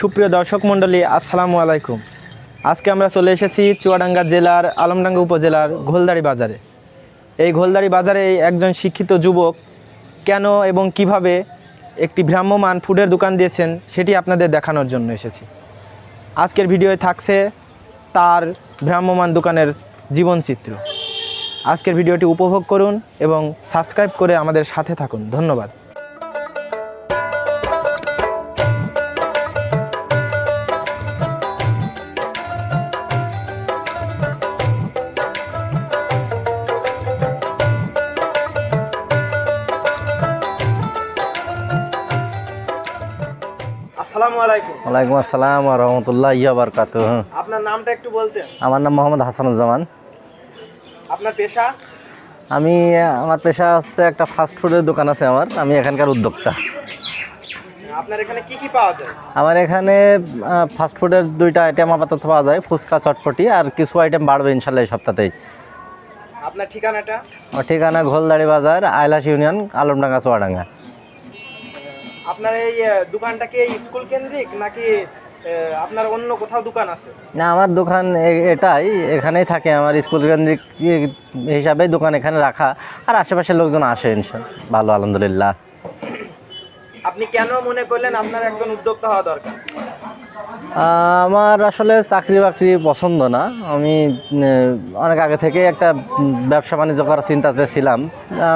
সুপ্রিয় দর্শক মণ্ডলী, আসসালামু আলাইকুম। আজকে আমরা চলে এসেছি চুয়াডাঙ্গা জেলার, আলমডাঙ্গা উপজেলার ঘোলদারি বাজারে। এই ঘোলদারি বাজারে একজন শিক্ষিত যুবক কেন এবং কীভাবে একটি ভ্রাম্যমান ফুডের দোকান দিয়েছেন সেটি আপনাদের দেখানোর জন্য এসেছি। আজকের ভিডিওয়ে থাকছে তার ভ্রাম্যমান দোকানের জীবনচিত্র। আজকের ভিডিওটি উপভোগ করুন এবং সাবস্ক্রাইব করে আমাদের সাথে থাকুন। ধন্যবাদ। আসসালামু আলাইকুম। ওয়ালাইকুম আসসালাম রহমতুল্লাহ ইয়া বারকাত আপনার নামটা একটু বলতেন। আমার নাম মোহাম্মদ হাসানুজ্জামান। আপনার পেশা? আমি আমার পেশা হচ্ছে একটা ফাস্ট ফুডের দোকান আছে আমার। আমি এখানকার উদ্যোক্তা। আপনার এখানে কি কি পাওয়া যায়? আমার এখানে ফাস্ট ফুডের দুইটা আইটেম আপাতত পাওয়া যায়। ফুচকা চটপটি আর কিছু আইটেম বাড়বে ইনশাল্লাহ এই সপ্তাহতেই। আপনার ঠিকানাটা? আমার ঠিকানা ঘোলদাড়ি বাজার আইলাস ইউনিয়ন আলমডাঙ্গা চুয়াডাঙ্গা। আপনার এই দোকানটা কি স্কুল কেন্দ্রিক নাকি আপনার অন্য কোথাও দোকান আছে? না, আমার দোকান এটাই, এখানেই থাকে আমার স্কুল কেন্দ্রিক হিসাবে দোকান এখানে রাখা, আর আশেপাশের লোকজন আসে ইনশাল ভালো, আলহামদুলিল্লাহ। আপনি কেন মনে করলেন আপনার একজন উদ্যোক্তা হওয়া দরকার? আমার আসলে চাকরি বাকরি পছন্দ না। আমি অনেক আগে থেকে একটা ব্যবসা বাণিজ্য করার চিন্তাতে ছিলাম।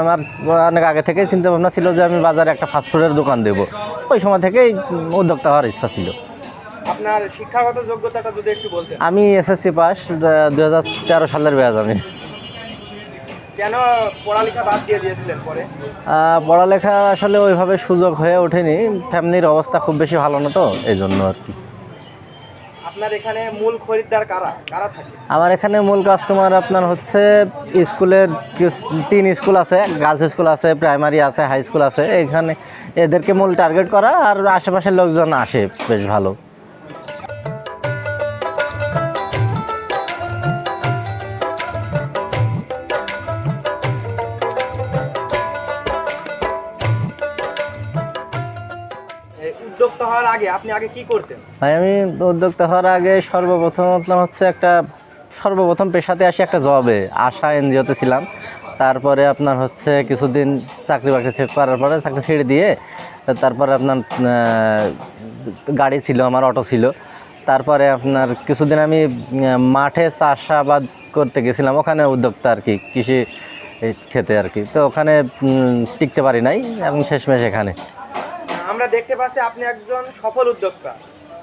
আমার অনেক আগে থেকেই চিন্তা ভাবনা ছিল যে আমি বাজারে একটা ফাস্টফুডের দোকান দেব। ওই সময় থেকেই উদ্যোক্তা হওয়ার ইচ্ছা ছিল। আপনার শিক্ষাগত যোগ্যতাটা যদি একটু বলতেন। আমি এসএসসি পাস দু হাজার তেরো সালের ব্যাজ আমি। কেন পড়ালেখা বাদ দিয়ে দিয়েছিলেন পরে? পড়ালেখা আসলে ওইভাবে সুযোগ হয়ে ওঠেনি। ফ্যামিলির অবস্থা খুব বেশি ভালো না তো এই জন্য আর কি। আপনার এখানে মূল খরিদ্দার কারা? কারা থাকে? আমার এখানে মূল কাস্টমার আপনার হচ্ছে স্কুলের তিন স্কুল আছে গার্লস স্কুল আছে প্রাইমারি আছে হাই স্কুল আছে। এখানে এদেরকে মূল টার্গেট করা আর আশেপাশের লোকজন আসে বেশ ভালো। উদ্যোক্তা হওয়ার আগে আপনি আগে কি করতেন? ভাই, আমি উদ্যোক্তা হওয়ার আগে সর্বপ্রথম আপনার হচ্ছে একটা, সর্বপ্রথম পেশাতে আসি একটা জবে আশা এনজিওতে ছিলাম। তারপরে আপনার হচ্ছে কিছুদিন চাকরি বাকরি চেক করার পরে চাকরি ছেড়ে দিয়ে, তারপরে আপনার গাড়ি ছিল, আমার অটো ছিল। তারপরে আপনার কিছুদিন আমি মাঠে চাষাবাদ করতে গেছিলাম। ওখানে উদ্যোক্তা আর কি, কৃষি খেতে আর কি। তো ওখানে টিকতে পারি নাই এবং শেষমেশ এখানে। আমরা দেখতে পাচ্ছি আপনি একজন সফল উদ্যোক্তা।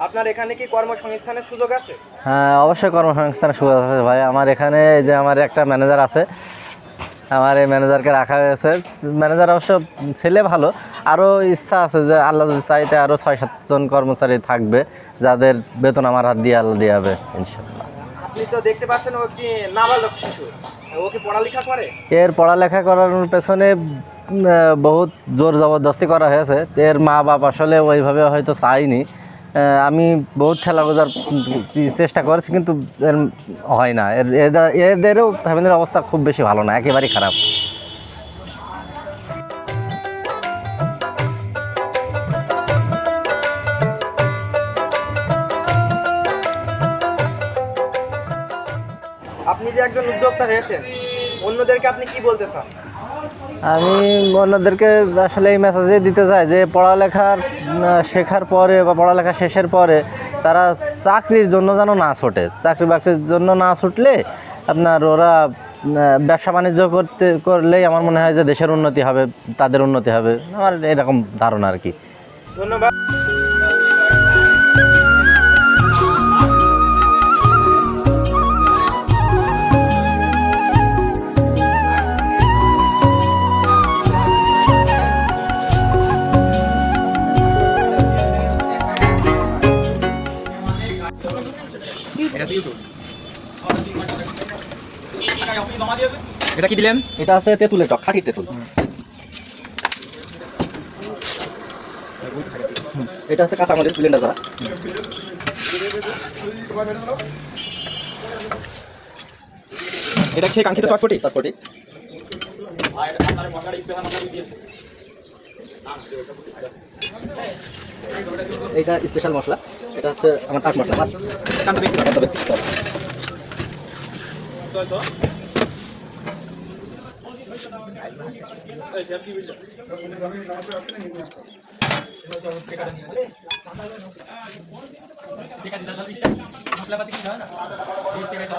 আপনার এখানে কি কর্মসংস্থানের সুযোগ আছে? হ্যাঁ অবশ্যই কর্মসংস্থানের সুযোগ আছে ভাই। আমার এখানে যে আমার একটা ম্যানেজার আছে আমার এই ম্যানেজারকে রাখা হয়েছে। ম্যানেজার অবশ্য ছেলে ভালো। আরও ইচ্ছা আছে যে আল্লাহ চাইতে আরও ছয় সাতজন কর্মচারী থাকবে যাদের বেতন আমার হাত দিয়ে আল্লাহ দিয়ে হবে ইনশাল্লাহ আপনি তো দেখতে পাচ্ছেন ও কি নাবালক শিশু। এর পড়ালেখা করার পেছনে বহুত জোর জবরদস্তি করা হয়েছে। এর মা বাপ আসলে ওইভাবে হয়তো চাইনি আমি বহুত খেলা বোঝার চেষ্টা করেছি, কিন্তু এর হয় না। এর এদের- এদেরও ফ্যামিলির অবস্থা খুব বেশি ভালো না, একেবারেই খারাপ। আপনি যে একজন উদ্যোক্তা হয়েছেন অন্যদেরকে আপনি কি বলতে চান? আমি অন্যদেরকে আসলে এই মেসেজে দিতে চাই যে পড়ালেখার শেখার পরে বা পড়ালেখা শেষের পরে তারা চাকরির জন্য যেন না ছোটে। চাকরি বাকরির জন্য না ছুটলে আপনার ওরা ব্যবসা বাণিজ্য করতে করলেই আমার মনে হয় যে দেশের উন্নতি হবে তাদের উন্নতি হবে। আমার এরকম ধারণা আর কি। ধন্যবাদ। এটা কি দিলেন? এটা আছে তেঁতুলের টক খাঁটি তেঁতুল। এটা আছে কাঁচা আমাদের ব্লেন্ডার দ্বারা। এটা সেই কাঙ্ক্ষিত চটপটি? চটপটি। এইটা স্পেশাল মশলা। এটা হচ্ছে আমার চাট মশলা। আমার একান্ত ব্যক্তিগত একান্ত ব্যক্তিগত।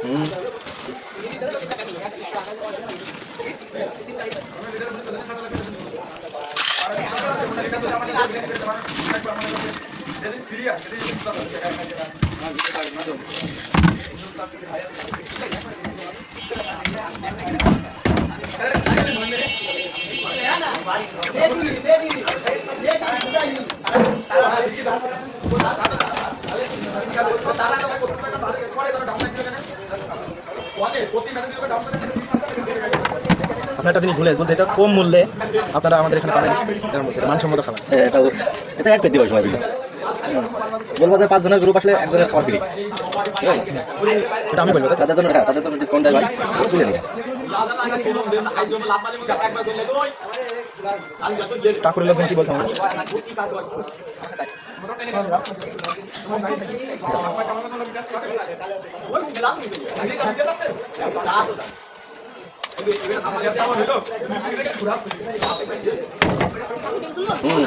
হুম। আপনার একটা জিনিস ভুলে বলতে এটা কম মূল্যে আপনারা আমাদের এখানে পাবেন। এটার মধ্যে মানসম্মত খাবার। এটা এটা এক করে দিবো বলব যে পাঁচ জনের গ্রুপ আসলে একজনের খাবার ফ্রি এটা আমি বলব? তাদের জন্য তাদের জন্য ডিসকাউন্ট দেয় ভাই। তুলে কাকুরের লোকজন কি বলছে? হুম।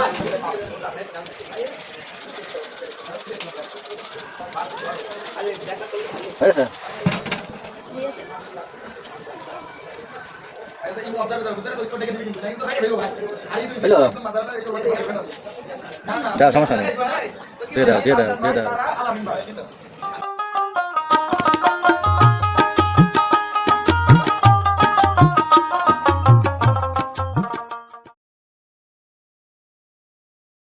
যা সমস্যা নেই। দিয়ে দাও দিয়ে দাও দিয়ে দাও।